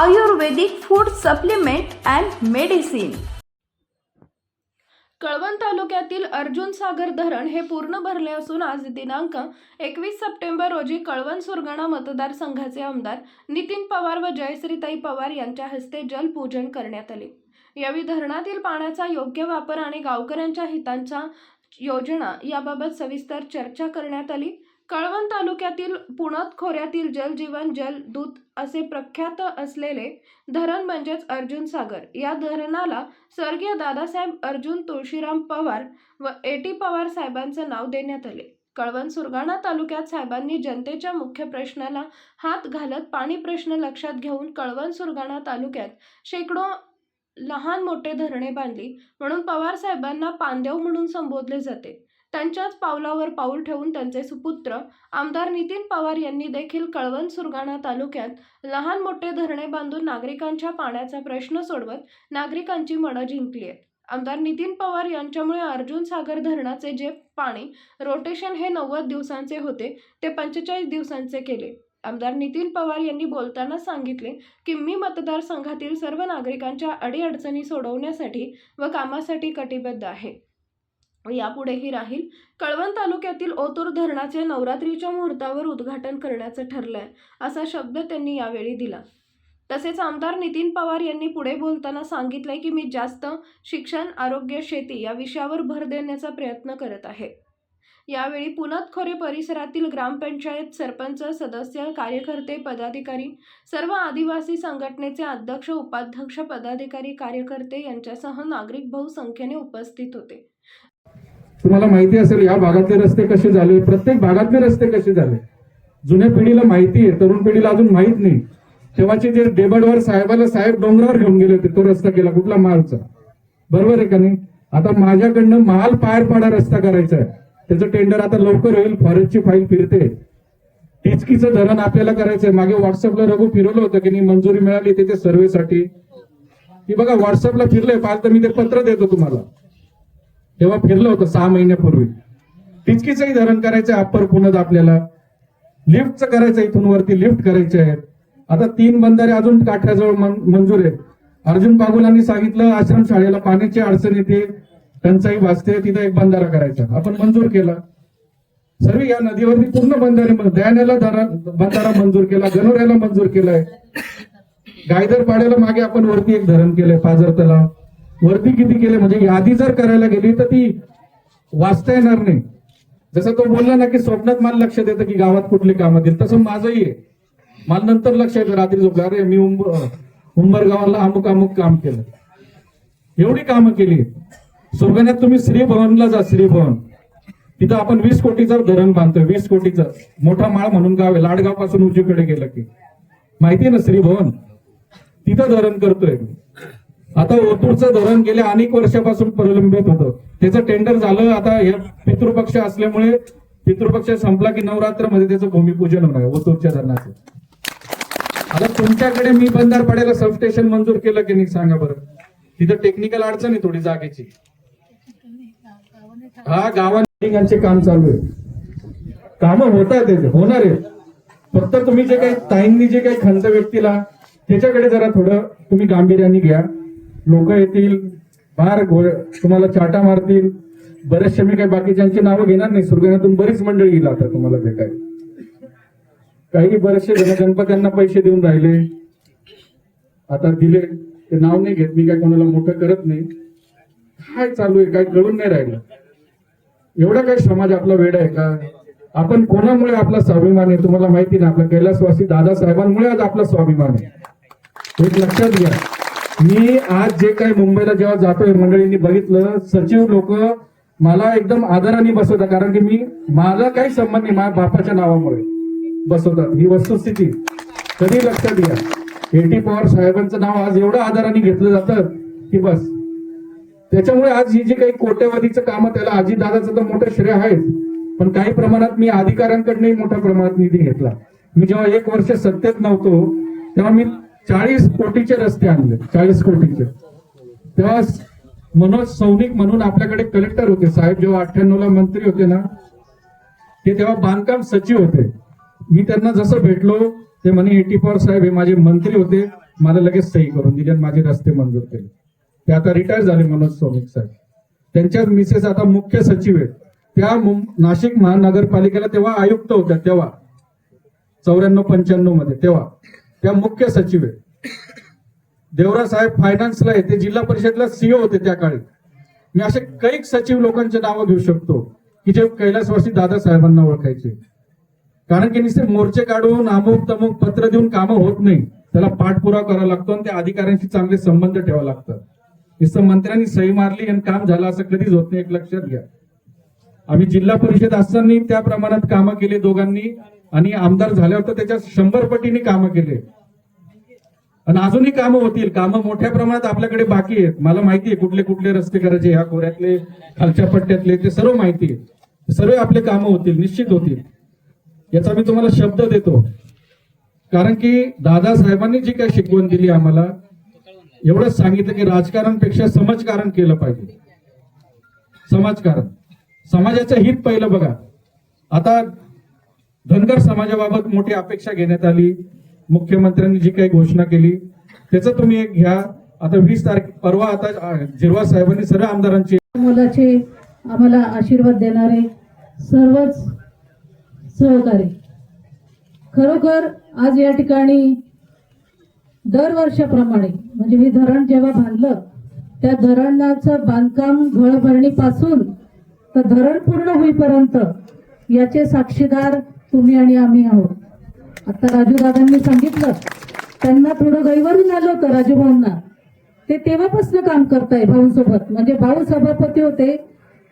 Ayurvedic food supplement and medicine. Kalwan तालुक्यातील अर्जुन सागर धरण हे पूर्ण भरले असून आज दिनांक एकवीस सप्टेंबर रोजी कळवण सुरगाणा मतदारसंघाचे आमदार नितीन पवार व जयश्रीताई पवार यांच्या हस्ते जलपूजन करण्यात आले. यावेळी धरणातील पाण्याचा योग्य वापर आणि गावकऱ्यांच्या हितांच्या योजना याबाबत सविस्तर चर्चा करण्यात आली. कळवण तालुक्यातील पुणत खोऱ्यातील जलजीवन जलदूत असे प्रख्यात असलेले धरण म्हणजेच अर्जुन सागर. या धरणाला स्वर्गीय दादासाहेब अर्जुन तुळशीराम पवार व ए. टी. पवार साहेबांचं नाव देण्यात आले. कळवण सुरगाणा तालुक्यात साहेबांनी जनतेच्या मुख्य प्रश्नाला हात घालत पाणी प्रश्न लक्षात घेऊन कळवण सुरगाणा तालुक्यात शेकडो लहान मोठे धरणे बांधली. म्हणून पवार साहेबांना पांदेव म्हणून संबोधले जाते. त्यांच्याच पावलावर पाऊल ठेवून त्यांचे सुपुत्र आमदार नितीन पवार यांनी देखील कळवण सुरगाणा तालुक्यात लहान मोठे धरणे बांधून नागरिकांच्या पाण्याचा प्रश्न सोडवत नागरिकांची मनं जिंकली आहेत. आमदार नितीन पवार यांच्यामुळे अर्जुन सागर धरणाचे जे पाणी रोटेशन हे नव्वद दिवसांचे होते ते पंचेचाळीस दिवसांचे केले. आमदार नितीन पवार यांनी बोलताना सांगितले की मी मतदारसंघातील सर्व नागरिकांच्या अडीअडचणी सोडवण्यासाठी व कामासाठी कटिबद्ध आहे. यापुढेही राहील. कळवण तालुक्यातील ओतूर धरणाचे नवरात्रीच्या मुहूर्तावर उद्घाटन करण्याचं ठरलंय असा शब्द त्यांनी यावेळी दिला. तसेच आमदार नितीन पवार यांनी पुढे बोलताना सांगितलंय की मी जास्त शिक्षण आरोग्य शेती या विषयावर भर देण्याचा प्रयत्न करत आहे. यावेळी पुनतखोरे परिसरातील ग्रामपंचायत सरपंच सदस्य कार्यकर्ते पदाधिकारी सर्व आदिवासी संघटनेचे अध्यक्ष उपाध्यक्ष पदाधिकारी कार्यकर्ते यांच्यासह नागरिक बहुसंख्येने उपस्थित होते. तुम्हाला माहिती असेल या भागातले रस्ते कसे झाले? प्रत्येक भागातले रस्ते कसे झाले? जुन्या पिढीला माहिती आहे तरुण पिढीला अजून माहीत नाही. तेव्हाचे जे डेबडवर साहेबाला साहेब डोंगरावर घेऊन गेले होते तो रस्ता केला कुठला महालचा बरोबर आहे का नाही? आता माझ्याकडनं महाल पायर पाडा रस्ता करायचा आहे. त्याचं टेंडर आता लवकर होईल फॉरेस्टची फाईल फिरते. टिचकीचं धरण आपल्याला करायचंय मागे व्हॉट्सअपला रघु फिरवलं होतं की नाही मंजुरी मिळाली त्याच्या सर्व्हेसाठी की बघा व्हॉट्सअपला फिरलंय पाल तर मी ते पत्र देतो तुम्हाला. तेव्हा फिरलं होतं सहा महिन्यापूर्वी. टिचकीचंही धरण करायचं अप्पर पुण्यात आपल्याला. लिफ्टचं करायचं इथून वरती लिफ्ट करायचे आहेत आता तीन बंधारे अजून काठ्याजवळ मंजूर आहेत. अर्जुन पागुलांनी सांगितलं आश्रम शाळेला पाण्याची अडचण येते टंचाई वाचते तिथं एक बंधारा करायचा. आपण मंजूर केला. सर्व या नदीवरती पूर्ण बंधारे दयानेला धरण बंधारा मंजूर केला गणोऱ्याला मंजूर केलाय. गायदर पाड्याला मागे आपण वरती एक धरण केलंय पाझर तलाव. वरती किती केले? म्हणजे यादी जर करायला गेली तर ती वाचता येणार नाही. जसं तो बोलला ना की स्वप्नात मला लक्ष देतं की गावात कुठली कामं दिली. तसं माझंही आहे. मला नंतर लक्ष येतं रात्री झोपला. अरे मी उंबरगावाला अमुक अमुक काम केलं. एवढी कामं केली. सुरगाण्यात तुम्ही श्रीभवनला जा श्रीभवन. तिथं आपण वीस कोटीचं धरण बांधतोय. वीस कोटीचं. मोठा माळ म्हणून गाव आहे. लाडगावपासून उजवीकडे गेलं की. माहिती आहे ना श्रीभवन? तिथं धरण करतोय आता ओतूरचं धरण गेल्या अनेक वर्षापासून प्रलंबित होतं. त्याचं टेंडर झालं आता हे पितृपक्ष असल्यामुळे पितृपक्ष संपला की नवरात्रमध्ये त्याचं भूमिपूजन होणार आहे ओतूरच्या धरणाचं. आता तुमच्याकडे मी बंधार पाड्याला सबस्टेशन मंजूर केलं की नाही सांगा बरं? तिथं टेक्निकल अडचण आहे थोडी जागेची. हा गावांचे काम चालू आहे. काम होत आहेत होणार आहेत. फक्त तुम्ही जे काही ताईंनी जे काही खंत व्यक्तीला त्याच्याकडे जरा थोडं तुम्ही गांभीर्याने घ्या. लोक येतील फार घोळ तुम्हाला चाटा मारतील. बरेचसे मी काही बाकीच्यांची नावं घेणार नाही. सुरगाण्यातून बरीच मंडळी येईल आता तुम्हाला भेटायला. काही बरेचसे जण गणपत्यांना पैसे देऊन राहिले. आता दिले. ते नाव नाही घेत. मी काय कोणाला मोठं करत नाही. काय चालू आहे? काय कळून नाही राहिलं. एवढा काय समाज आपला वेळ आहे का? आपण कोणामुळे आपला स्वाभिमान आहे? तुम्हाला माहिती ना आपला कैलासवासी दादासाहेबांमुळे आज आपला स्वाभिमान आहे. एक लक्षात घ्या. मी आज जे काही मुंबईला जेव्हा जातोय मंडळींनी बघितलं सचिव लोक मला एकदम आदराने बसवतात कारण की मी माझा काही संबंध नाही माझ्या बापाच्या नावामुळे बसवतात. ही वस्तुस्थिती. कधी लक्षात घ्या. एटी पवार साहेबांचं नाव आज एवढं आदराने घेतलं जातं की बस. त्याच्यामुळे आज ही जी काही कोट्यवधीचं काम त्याला आजी दादाचं तर मोठं श्रेय आहेच. पण काही प्रमाणात मी अधिकाऱ्यांकडनंही मोठ्या प्रमाणात निधी घेतला. मी जेव्हा एक वर्ष सत्तेत नव्हतो तेव्हा मी चाळीस कोटीचे रस्ते आणले चाळीस कोटीचे. तेव्हा मनोज सौनिक म्हणून आपल्याकडे कलेक्टर होते. साहेब जेव्हा अठ्ठ्याण्णव ला मंत्री होते ना ते तेव्हा बांधकाम सचिव होते. मी त्यांना जसं भेटलो ते म्हणे एटी पवार साहेब हे माझे मंत्री होते. मला लगेच सही करून दिली आणि माझे रस्ते मंजूर केले. ते आता रिटायर झाले मनोज सौनिक साहेब. त्यांच्याच मिसेस आता मुख्य सचिव आहेत. त्या नाशिक महानगरपालिकेला तेव्हा आयुक्त होत्या तेव्हा. चौऱ्याण्णव पंच्याण्णवमध्ये तेव्हा. त्या मुख्य सचिव आहेत. देवरा साहेब फायनान्सला आहे ते जिल्हा परिषदला सीओ होते त्या काळी. मी असे कैक सचिव लोकांचे नावं घेऊ शकतो की जे कैलासवासी दादा साहेबांना ओळखायचे. कारण की नुसते मोर्चे काढून अमुक तमुक पत्र देऊन कामं होत नाही. त्याला पाठपुरावा करावा लागतो आणि त्या अधिकाऱ्यांशी चांगले संबंध ठेवावे लागतात. नुसतं मंत्र्यांनी सही मारली आणि काम झालं असं कधीच होत नाही. एक लक्षात घ्या. आम्ही जिल्हा परिषद असताना त्या प्रमाणात कामं केले दोघांनी. आणि आमदार झाल्यावर तर त्याच्या शंभर पटीने कामं केले. आणि अजूनही कामं होतील. कामं मोठ्या प्रमाणात आपल्याकडे बाकी आहेत. मला माहिती आहे कुठले कुठले रस्ते करायचे ह्या खोऱ्यातले खालच्या पट्ट्यातले ते सर्व माहिती आहे. सर्व आपले कामं होतील निश्चित होतील. याचा मी तुम्हाला शब्द देतो. कारण की दादासाहेबांनी जी काही शिकवण दिली आम्हाला एवढंच सांगितलं की राजकारणपेक्षा समाजकारण केलं पाहिजे. समाजकारण. समाजाचं हित पहिलं बघा. आता धनगर समाजाबाबत मोठी अपेक्षा घेण्यात आली. मुख्यमंत्र्यांनी जी काही घोषणा केली त्याचं तुम्ही एक घ्या. आता वीस तारीख परवा आता जिरवा साहेबांनी सर्व आमदारांची मुलाचे आम्हाला आशीर्वाद देणारे सर्वच सहकारी. खरोखर आज या ठिकाणी दरवर्षाप्रमाणे म्हणजे हे धरण जेव्हा बांधलं त्या धरणाचं बांधकाम घळभरणीपासून तर धरण पूर्ण होईपर्यंत याचे साक्षीदार तुम्ही आणि आम्ही आहोत. आता राजू दादांनी सांगितलं त्यांना थोडं गैवरून आलं होतं राजूभाऊंना ते तेव्हापासून काम करताय भाऊंसोबत. म्हणजे भाऊ सभापती होते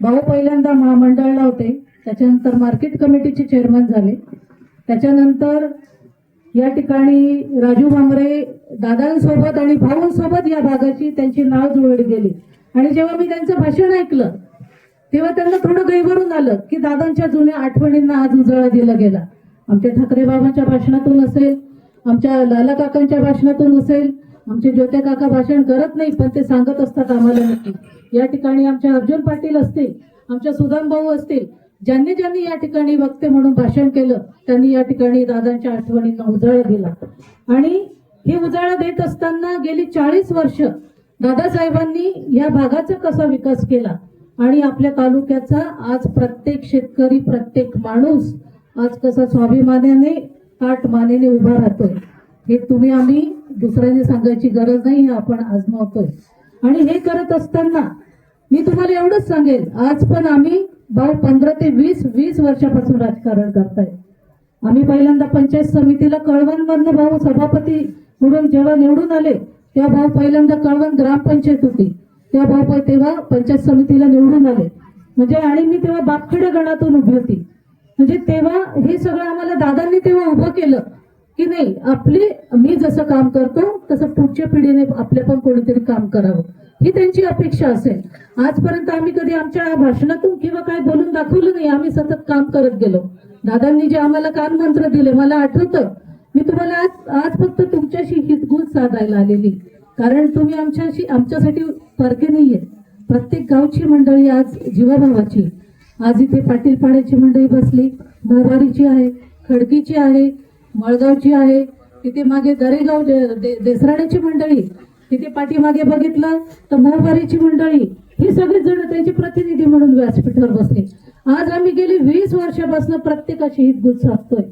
भाऊ पहिल्यांदा महामंडळाला होते. त्याच्यानंतर मार्केट कमिटीचे चेअरमन झाले. त्याच्यानंतर या ठिकाणी राजू भांबरे दादांसोबत आणि भाऊंसोबत या भागाची त्यांची नाव जुळली गेली. आणि जेव्हा मी त्यांचं भाषण ऐकलं तेव्हा त्यांना थोडं गैवरून आलं की दादांच्या जुन्या आठवणींना आज उजाळा दिला गेला. आमच्या ठाकरे बाबांच्या भाषणातून असेल आमच्या लाला काकांच्या भाषणातून असेल आमचे ज्योत्या काका भाषण करत नाही पण ते सांगत असतात आम्हाला नक्की. या ठिकाणी आमच्या अर्जुन पाटील असतील आमच्या सुदाम भाऊ असतील ज्यांनी ज्यांनी या ठिकाणी वक्ते म्हणून भाषण केलं त्यांनी या ठिकाणी दादांच्या आठवणींना उजाळा दिला. आणि हे उजाळा देत असताना गेली चाळीस वर्ष दादासाहेबांनी या भागाचा कसा विकास केला? आणि आपल्या तालुक्याचा आज प्रत्येक शेतकरी प्रत्येक माणूस आज कसा स्वाभिमानाने काट मानेने उभा राहतोय हे तुम्ही आम्ही दुसऱ्यांनी सांगायची गरज नाही हे आपण आजमावतोय. आणि हे करत असताना मी तुम्हाला एवढंच सांगेल आज पण आम्ही भाऊ पंधरा ते वीस वीस वर्षापासून राजकारण करताय. आम्ही पहिल्यांदा पंचायत समितीला कळवणमधनं भाऊ सभापती म्हणून जेव्हा निवडून आले तेव्हा भाऊ पहिल्यांदा कळवण ग्रामपंचायत होती. तेव्हा भाऊ तेव्हा पंचायत समितीला निवडून आले. म्हणजे आणि मी तेव्हा बापखेडे गणातून उभी होती. म्हणजे तेव्हा हे सगळं आम्हाला दादांनी तेव्हा उभं केलं की नाही आपली मी जसं काम करतो तसं पुढच्या पिढीने आपल्या पण कोणीतरी काम करावं. ही त्यांची अपेक्षा असेल. आजपर्यंत आम्ही कधी आमच्या भाषणातून किंवा काय बोलून दाखवलं नाही आम्ही सतत काम करत गेलो. दादांनी जे आम्हाला काम मंत्र दिले मला आठवतं. मी तुम्हाला आज आज फक्त तुमच्याशी हितगुज साधायला आलेली. कारण तुम्ही आमच्याशी आमच्यासाठी परके नाहीये. प्रत्येक गावची मंडळी आज जीवाभावाची. आज इथे पाटील पाड्याची मंडळी बसली. मोहवारीची आहे खडकीची आहे मळगावची आहे. तिथे मागे दरेगाव दे- देसराण्याची मंडळी. तिथे पाठीमागे बघितलं तर मोहवारीची मंडळी. ही सगळी जण त्यांचे प्रतिनिधी म्हणून व्यासपीठावर बसले. आज आम्ही गेली वीस वर्षापासून प्रत्येकाची हितगुज साधतोय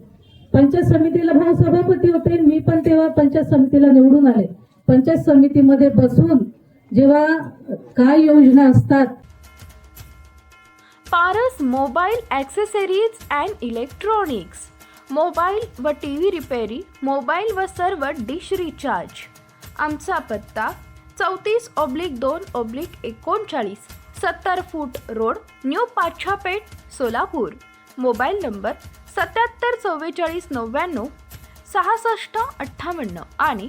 पंचायत समितीला भाऊ सभापती होते मी पण तेव्हा पंचायत समितीला निवडून आले. पंचायत समितीमध्ये बसून जेव्हा काय योजना असतात? Paras mobile accessories and electronics. Mobile व टी व्ही रिपेरी मोबाईल व सर्व डिश रिचार्ज. आमचा पत्ता चौतीस ऑब्लिक दोन ऑब्लिक एकोणचाळीस सत्तर foot road new Pachhapeth Solapur. Mobile number सत्याहत्तर चव्वेचाळीस नव्याण्णव सहासष्ट अठ्ठावन्न आणि